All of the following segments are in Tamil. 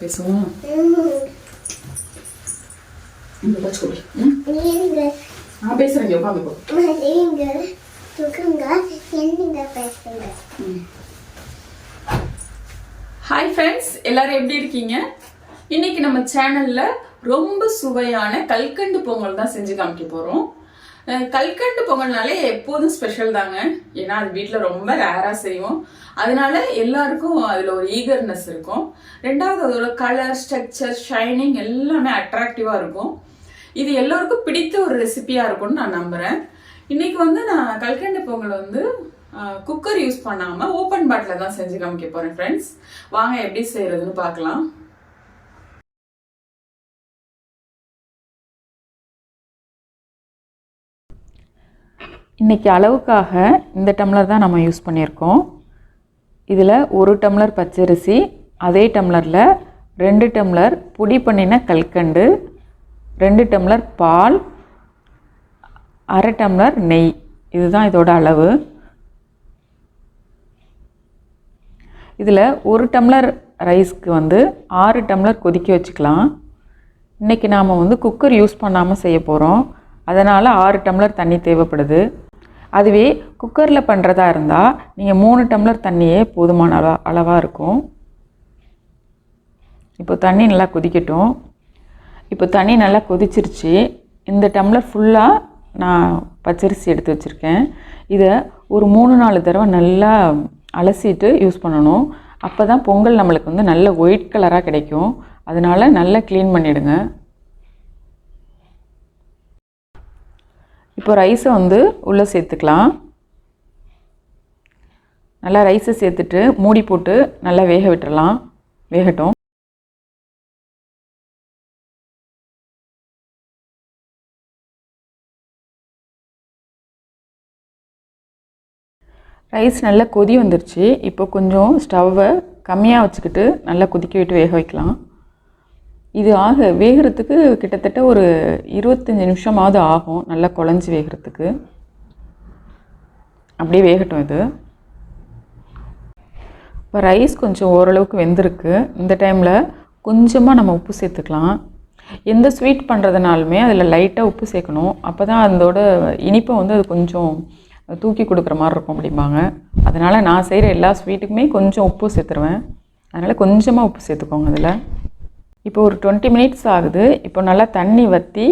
பேசுவோம். இந்த பேசுகிறேன் உட்காந்துக்கோ நீங்க துக்குங்க என்னங்க பேசுங்க ஹாய் ஃப்ரெண்ட்ஸ் எல்லாரும் எப்படி இருக்கீங்க? இன்னைக்கு நம்ம சேனல்ல ரொம்ப சுவையான கல்கண்டு பொங்கல் தான் செஞ்சு காமிக்க போறோம். கல்கண்டு பொங்கல்னாலே எப்போதும் ஸ்பெஷல் தாங்க. ஏன்னா அது வீட்டில் ரொம்ப ரேராக செய்வோம். அதனால எல்லாருக்கும் அதில் ஒரு ஈகர்னஸ் இருக்கும். ரெண்டாவது அதோட கலர் ஸ்ட்ரக்சர் ஷைனிங் எல்லாமே அட்ராக்டிவாக இருக்கும். இது எல்லோருக்கும் பிடித்த ஒரு ரெசிபியாக இருக்கும்னு நான் நம்புகிறேன் இன்னைக்கு வந்து நான் கல்கண்டு பொங்கல் வந்து குக்கர் யூஸ் பண்ணாமல் ஓப்பன் பாட்டில் தான் செஞ்சு காமிக்க போகிறேன் ஃப்ரெண்ட்ஸ் வாங்க எப்படி செய்யறதுன்னு பார்க்கலாம். இன்றைக்கி அளவுக்காக இந்த டம்ளர் தான் நம்ம யூஸ் பண்ணியிருக்கோம். இதில் ஒரு டம்ளர் பச்சரிசி அதே டம்ளரில் ரெண்டு டம்ளர் பொடி பண்ணின கல்கண்டு ரெண்டு டம்ளர் பால் அரை டம்ளர் நெய். இதுதான் இதோட அளவு. இதில் ஒரு டம்ளர் ரைஸ்க்கு வந்து ஆறு டம்ளர் கொதிக்க வச்சுக்கலாம். இன்றைக்கி நாம் வந்து குக்கர் யூஸ் பண்ணாமல் செய்ய போகிறோம் அதனால் ஆறு டம்ளர் தண்ணி தேவைப்படுது. அதுவே குக்கரில் பண்ணுறதா இருந்தால் நீங்கள் மூணு டம்ளர் தண்ணியே போதுமான அளவா அளவாக இருக்கும். இப்போ தண்ணி நல்லா கொதிக்கட்டும். இப்போ தண்ணி நல்லா கொதிச்சிருச்சு. இந்த டம்ளர் ஃபுல்லாக நான் பச்சரிசி எடுத்து வச்சுருக்கேன். இதை ஒரு மூணு நாலு தடவை நல்லா அலசிட்டு யூஸ் பண்ணணும். அப்போ தான் பொங்கல் நம்மளுக்கு வந்து நல்ல ஒயிட் கலராக கிடைக்கும். அதனால் நல்லா க்ளீன் பண்ணிவிடுங்க இப்போ ரைஸை வந்து உள்ளே சேர்த்துக்கலாம். நல்லா ரைஸை சேர்த்துட்டு மூடி போட்டு நல்லா வேக விட்டுறலாம். வேகட்டும். ரைஸ் நல்லா கொதி வந்துருச்சு. இப்போ கொஞ்சம் ஸ்டவ்வை கம்மியாக வச்சுக்கிட்டு நல்லா கொதிக்க விட்டு வேக வைக்கலாம். இது ஆக வேகிறதுக்கு கிட்டத்தட்ட ஒரு இருபத்தஞ்சி நிமிஷமாவது ஆகும் நல்லா குழஞ்சி வேகிறதுக்கு. அப்படியே வேகட்டும் இது. இப்போ ரைஸ் கொஞ்சம் ஓரளவுக்கு வெந்திருக்கு. இந்த டைமில் கொஞ்சமாக நம்ம உப்பு சேர்த்துக்கலாம். எந்த ஸ்வீட் பண்ணுறதுனாலுமே அதில் லைட்டாக உப்பு சேர்க்கணும். அப்போ தான் அதோட இனிப்பை வந்து அது கொஞ்சம் தூக்கி கொடுக்குற மாதிரி இருக்கும் அப்படிம்பாங்க. அதனால் நான் செய்கிற எல்லா ஸ்வீட்டுக்குமே கொஞ்சம் உப்பு சேர்த்துருவேன். அதனால் கொஞ்சமாக உப்பு சேர்த்துக்கோங்க அதில். இப்போ ஒரு டுவெண்ட்டி மினிட்ஸ் ஆகுது. இப்போ நல்லா தண்ணி வற்றி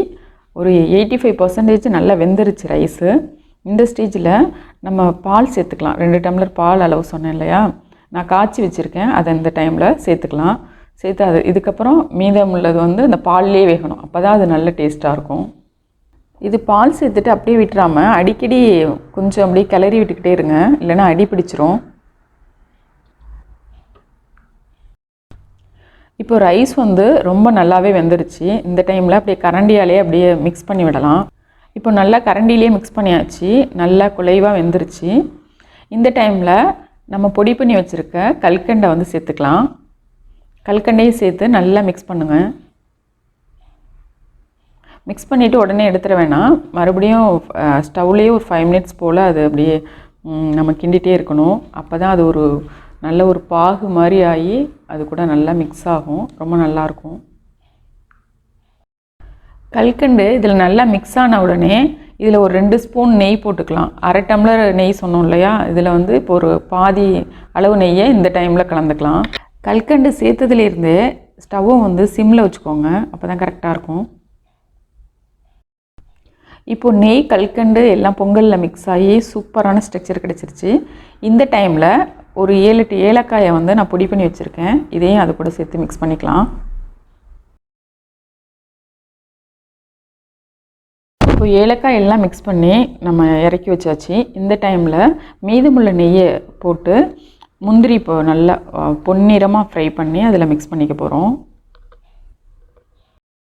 ஒரு எயிட்டி ஃபைவ் பர்சன்டேஜ் நல்லா வெந்துருச்சு ரைஸு இந்த ஸ்டேஜில் நம்ம பால் சேர்த்துக்கலாம். ரெண்டு டம்ளர் பால் அளவு சொன்னேன் இல்லையா? நான் காய்ச்சி வச்சுருக்கேன். அதை இந்த டைமில் சேர்த்துக்கலாம். சேர்த்து அது இதுக்கப்புறம் மீதம் உள்ளது வந்து அந்த பால்லே வேகணும். அப்போ தான் அது நல்ல டேஸ்ட்டாக இருக்கும். இது பால் சேர்த்துட்டு அப்படியே விட்டுறாமல் அடிக்கடி கொஞ்சம் அப்படியே கிளறி விட்டுக்கிட்டே இருங்க. இல்லைன்னா அடி பிடிச்சிரும். இப்போ ரைஸ் வந்து ரொம்ப நல்லாவே வெந்துருச்சு. இந்த டைமில் அப்படியே கரண்டியாலே அப்படியே மிக்ஸ் பண்ணி விடலாம். இப்போ நல்லா கரண்டிலே மிக்ஸ் பண்ணியாச்சு. நல்லா குலைவாக வெந்துருச்சு. இந்த டைமில் நம்ம பொடி பண்ணி வச்சுருக்க கல்கண்டை வந்து சேர்த்துக்கலாம். கல்கண்டையும் சேர்த்து நல்லா மிக்ஸ் பண்ணுங்கள் மிக்ஸ் பண்ணிவிட்டு உடனே எடுத்துட வேணாம். மறுபடியும் ஸ்டவ்லேயே ஒரு ஃபைவ் மினிட்ஸ் போல் அது அப்படியே நம்ம கிண்டிகிட்டே இருக்கணும். அப்போ தான் அது ஒரு நல்ல ஒரு பாகு மாதிரி ஆகி அது கூட நல்லா மிக்ஸ் ஆகும். ரொம்ப நல்லாயிருக்கும் கல்கண்டு இதில் நல்லா மிக்ஸ் ஆன உடனே இதில் ஒரு ரெண்டு ஸ்பூன் நெய் போட்டுக்கலாம். அரை டம்ளர் நெய் சொன்னோம் இல்லையா? இதில் வந்து இப்போ ஒரு பாதி அளவு நெய்யை இந்த டைமில் கலந்துக்கலாம். கல்கண்டு சேர்த்ததுலேருந்தே ஸ்டவ்வும் வந்து சிம்மில் வச்சுக்கோங்க. அப்போ தான் கரெக்டாக இருக்கும். இப்போது நெய் கல்கண்டு எல்லாம் பொங்கலில் மிக்ஸ் ஆகி சூப்பரான ஸ்ட்ரக்சர் கிடச்சிருச்சு. இந்த டைமில் ஒரு ஏழு எட்டு ஏலக்காயை வந்து நான் பொடி பண்ணி வச்சுருக்கேன். இதையும் அது கூட சேர்த்து மிக்ஸ் பண்ணிக்கலாம். இப்போ ஏலக்காய் எல்லாம் மிக்ஸ் பண்ணி நம்ம இறக்கி வச்சாச்சு. இந்த டைமில் மீதமுள்ள நெய்யை போட்டு முந்திரி இப்போ நல்லா பொன்னிறமாக ஃப்ரை பண்ணி அதில் மிக்ஸ் பண்ணிக்க போகிறோம்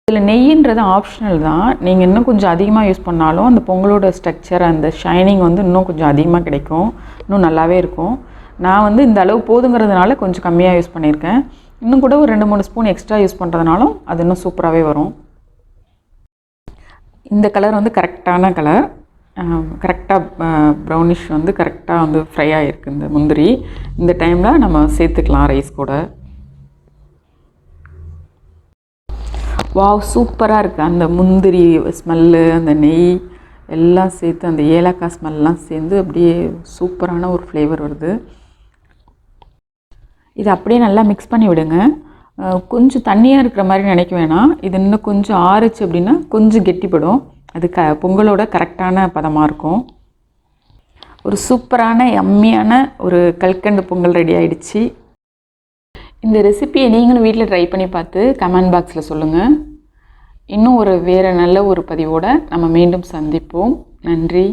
இதில் நெய்யின்றது ஆப்ஷனல் தான். நீங்கள் இன்னும் கொஞ்சம் அதிகமாக யூஸ் பண்ணாலும் அந்த பொங்கலோட ஸ்ட்ரக்சர் அந்த ஷைனிங் வந்து இன்னும் கொஞ்சம் அதிகமாக கிடைக்கும். இன்னும் நல்லாவே இருக்கும். நான் வந்து இந்த அளவு போதுங்கிறதுனால கொஞ்சம் கம்மியாக யூஸ் பண்ணியிருக்கேன். இன்னும் கூட ஒரு ரெண்டு மூணு ஸ்பூன் எக்ஸ்ட்ரா யூஸ் பண்ணுறதுனாலும் அது இன்னும் சூப்பராகவே வரும். இந்த கலர் வந்து கரெக்டான கலர் கரெக்டாக ப்ரௌனிஷ் வந்து கரெக்டாக வந்து ஃப்ரை ஆகிருக்கு இந்த முந்திரி. இந்த டைமில் நம்ம சேர்த்துக்கலாம் ரைஸ் கூட. வாவ் சூப்பராக இருக்குது அந்த முந்திரி ஸ்மெல்லு அந்த நெய் எல்லாம் சேர்த்து அந்த ஏலக்காய் ஸ்மெல்லாம் சேர்ந்து அப்படியே சூப்பரான ஒரு ஃப்ளேவர் வருது. இது அப்படியே நல்லா மிக்ஸ் பண்ணி விடுங்க. கொஞ்சம் தண்ணியாக இருக்கிற மாதிரி நினைக்க வேணாம். இது இன்னும் கொஞ்சம் ஆறுச்சு அப்படின்னா கொஞ்சம் கெட்டிப்படும். அது க பொங்கலோட கரெக்டான பதமாக இருக்கும். ஒரு சூப்பரான யம்மியான ஒரு கல்கண்டு பொங்கல் ரெடி ஆகிடுச்சி இந்த ரெசிபியை நீங்களும் வீட்டில் ட்ரை பண்ணி பார்த்து கமெண்ட் பாக்ஸில் சொல்லுங்கள் இன்னும் ஒரு வேறு நல்ல ஒரு பதிவோடு நம்ம மீண்டும் சந்திப்போம். நன்றி.